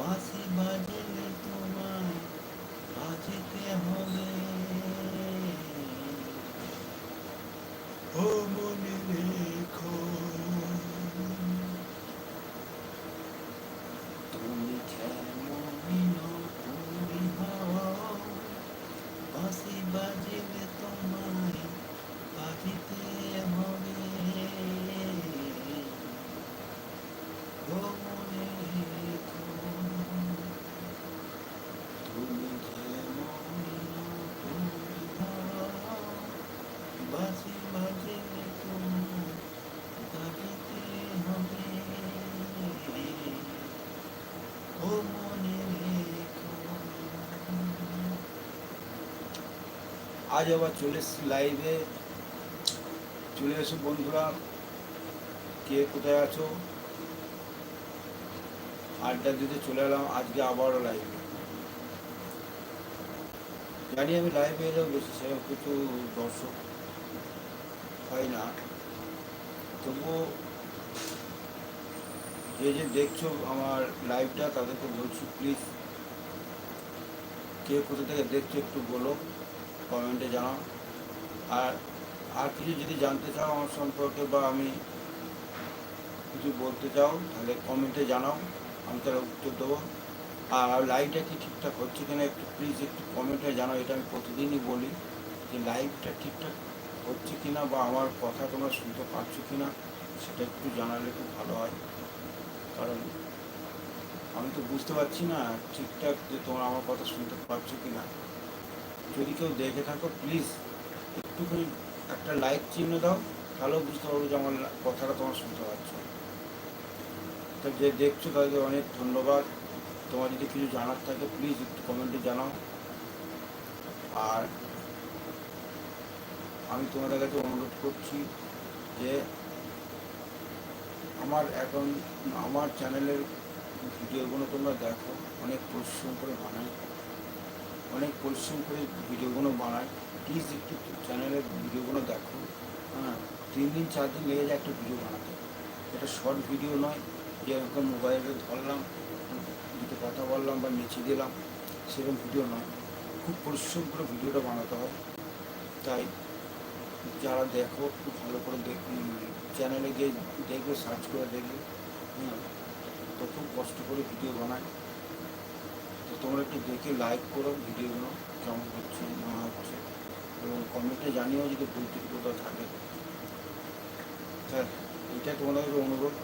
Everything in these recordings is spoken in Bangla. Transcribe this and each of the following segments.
বাসি বাজলে তোমায় বাজিতে হবে ও মনে রে আজ আবার চলে লাইভে চলে এসো বন্ধুরা, কে কোথায় আছো? আড্ডা দিতে চলে এলাম আজকে আবারও লাইভে জানি আমি লাইভে এলেও বেশি সেরকম কিছু দর্শক হয় না। তবুও যে যে দেখছ আমার লাইভটা তাদেরকে বলছি প্লিজ কে কোথা থেকে দেখছ একটু বলো কমেন্টে জানাও। আর আর কিছু যদি জানতে চাও আমার সম্পর্কে বা আমি কিছু বলতে চাও, তাহলে কমেন্টে জানাও, আমি তাহলে উত্তর দেবো। আর লাইভটা কি ঠিকঠাক হচ্ছে কিনা একটু প্লিজ একটু কমেন্টে জানাও, এটা আমি প্রতিদিনই বলি যে লাইভটা ঠিকঠাক হচ্ছে কিনা বা আমার কথা তোমরা শুনতে পাচ্ছ কিনা, সেটা একটু জানালে খুব ভালো হয়। কারণ আমি তো বুঝতে পারছি না ঠিকঠাক যে তোমরা আমার কথা শুনতে পাচ্ছ কিনা। যদি কেউ দেখে থাকো প্লিজ একটুখানি একটা লাইক চিহ্ন দাও, তাহলেও বুঝতে পারব যে আমার কথাটা তোমার শুনতে পাচ্ছ তো যে দেখছ তাদেরকে অনেক ধন্যবাদ। তোমার যদি কিছু জানার থাকে প্লিজ একটু কমেন্টে জানাও। আর আমি তোমাদের কাছে অনুরোধ করছি যে আমার এখন আমার চ্যানেলের ভিডিওগুলো তোমরা দেখো, অনেক পরিশ্রম করে বানাই। অনেক পরিশ্রম করে ভিডিওগুলো বানাই। প্লিজ একটু চ্যানেলের ভিডিওগুলো দেখো। হ্যাঁ তিন দিন, চার দিন লেগে যায় একটা ভিডিও বানাতে। এটা শর্ট ভিডিও নয় যে এরকম মোবাইলে ধরলাম, দুটো কথা বললাম বা নিচে দিলাম, সেরকম ভিডিও নয়। খুব পরিশ্রম করে ভিডিওটা বানাতে হয়। তাই যারা দেখো, খুব ভালো করে দেখ চ্যানেলে গিয়ে দেখবে সার্চ করে দেখবে তো খুব কষ্ট করে ভিডিও বানায়। তো তোমরা একটু দেখে লাইক করো ভিডিওগুলো কেমন হচ্ছে, না হচ্ছে। এবং কমেন্টে জানিও যদি ভুল কোথাও থাকে। স্যার এটা তোমাদের অনুরোধ।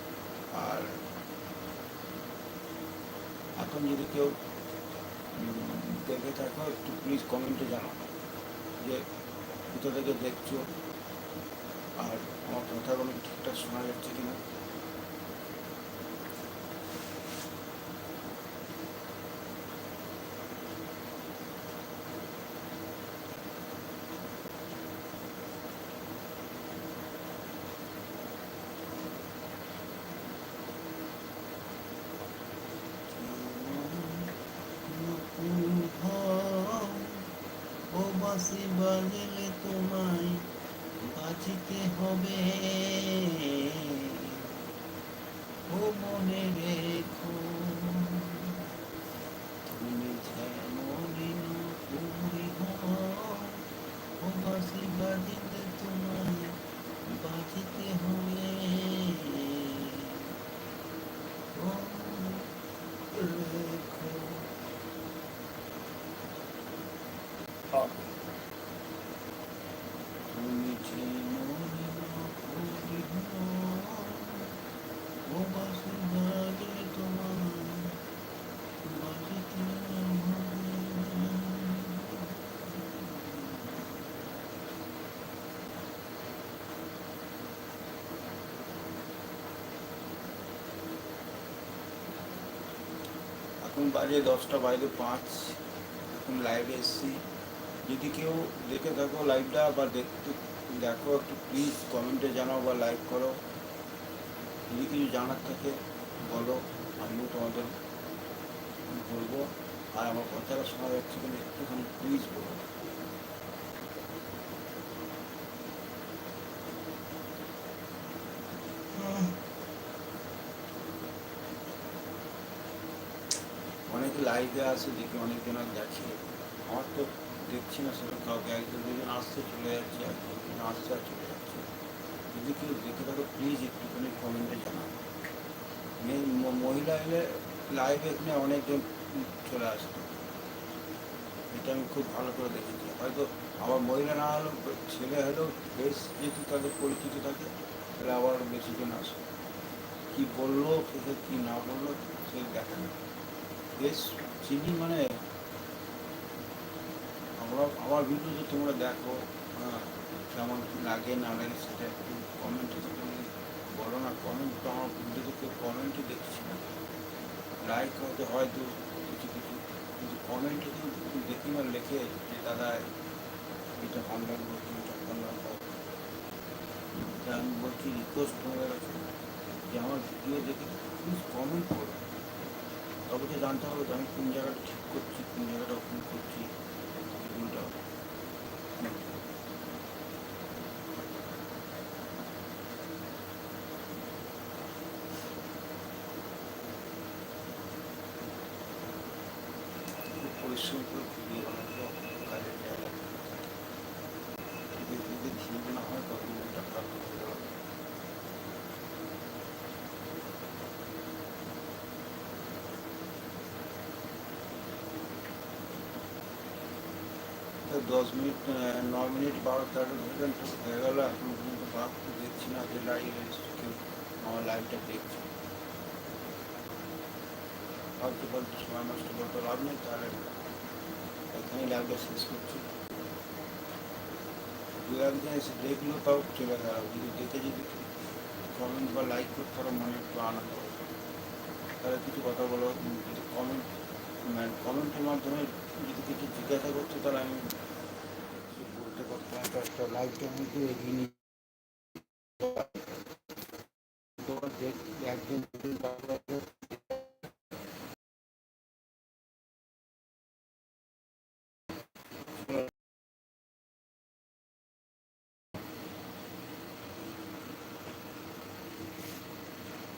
আর এখন যদি কেউ দেখে থাকো, একটু প্লিজ কমেন্টে জানাও। যে কোথা থেকে দেখছ। আর আমার কথাগুলো ঠিকঠাক শোনা যাচ্ছে কিনা? ও বাসি বাজলে তোমায় বাঁচিতে হবে। ও মনে রেখো, তুমি যেমনই নপুরি হও। ও বাসি বাজিলে তোমায় বাঁচিতে হবে। ও রেখো। তুমি যেমনই নপুরি হও ও বাসি বাজলে তোমায় বাজিতে হবে এখন বাজে দশটা বাইরে পাঁচ এখন লাইভে এসছি। যদি কেউ দেখে থাকো লাইভটা বা দেখতে দেখো, একটু প্লিজ কমেন্টে জানাও বা লাইক করো। যদি কিছু জানার থাকে বলো, আমিও তোমাদের বলব। আর আমার কথাটা শোনা যাচ্ছে কিন্তু একটুখানি প্লিজ বলো। লাইভে আসে দেখি অনেকজন দেখে। আমার তো দেখছি না সেরকম কাউকে। একজন দুজন আসছে, চলে যাচ্ছে, একজন আসছে আর চলে যাচ্ছে। যদি কেউ দেখে থাকো প্লিজ একটুখানি কমেন্টে জানাও। মেন মহিলা এলে লাইভে এখানে অনেকজন চলে আসতো। এটা আমি খুব ভালো করে দেখেছি। হয়তো আবার মহিলা না হলেও, ছেলে হলেও বেশ যেহেতু তাদের পরিচিত থাকে, তাহলে আবার বেশি জন আসে। কী বলল শেষে কী না বলল, সে দেখা না বেশ চিনি মানে আমরা, আমার ভিডিও যে তোমরা দেখো হ্যাঁ কেমন লাগে না লাগে সেটা একটু কমেন্টে তো তুমি বলো না কমেন্ট তো আমার ভিডিওতে কেউ কমেন্টই দেখছি না। লাইক হয়তো হয়তো কিছু কিছু, কিন্তু কমেন্টে তো দেখি না লেখে যে দাদা এটা ভালো লাগল এটা ভালো লাগল। আমি বলছি রিকোয়েস্ট তোমাদের কাছে যে আমার ভিডিও দেখে প্লিজ কমেন্ট করো। তো জানতে হবে যে আমি কোন জায়গাটা ঠিক করছি, কোন জায়গাটা ভুল করছি খুব পরিশ্রম করে ভিডিও বানাতে কাজের জায়গা যদি যদি ঠিক না হয় তখন এটা খারাপ হয়ে যাবে তো দশ মিনিট ন মিনিট, বারো, তেরো সেকেন্ড হয়ে গেল। এখন পর্যন্ত বাপ দেখছি না, যে লাইভ কেউ আমার লাইভটা দেখছে। ফালতু ফালতু সময় নষ্ট করতে লাভ নেই, তাহলে এখানে লাইভটা শেষ করছি। দু একদিন এসে দেখল তাও চলে গেল যদি দেখে যদি কমেন্ট বা লাইক করতে পারো, মনে একটু আনন্দ তাহলে কিছু কথা বলো যদি কমেন্ট মানে কমেন্টের মাধ্যমে যদি কিছু জিজ্ঞাসা করছে তাহলে আমি বলতে পারতাম। একটা একটা লাইভটা কিন্তু এগিয়ে নিয়ে একজন